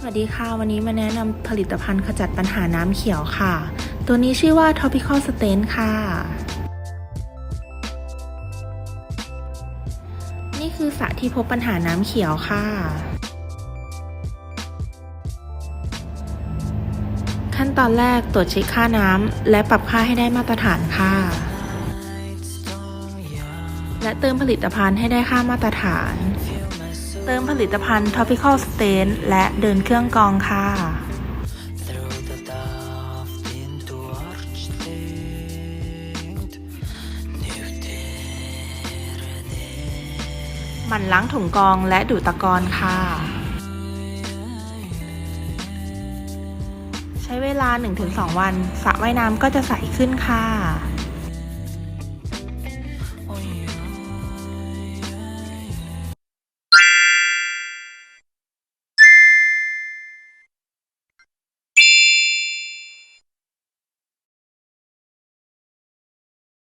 สวัสดีค่ะ วันนี้มาแนะนำผลิตภัณฑ์ขจัดปัญหาน้ำเขียวค่ะ ตัวนี้ชื่อว่า Topical Stain ค่ะ นี่คือสระที่พบปัญหาน้ำเขียวค่ะ ขั้นตอนแรกตรวจเช็คค่าน้ำและปรับค่าให้ได้มาตรฐานค่ะ และเติมผลิตภัณฑ์ให้ได้ค่ามาตรฐาน เติมผลิตภัณฑ์ Topical Stain และเดินเครื่องกองค่ะมันล้างถุงกองและดูดตะกอนค่ะ ใช้เวลา 1-2 วันสระว่ายน้ำก็จะใสขึ้นค่ะ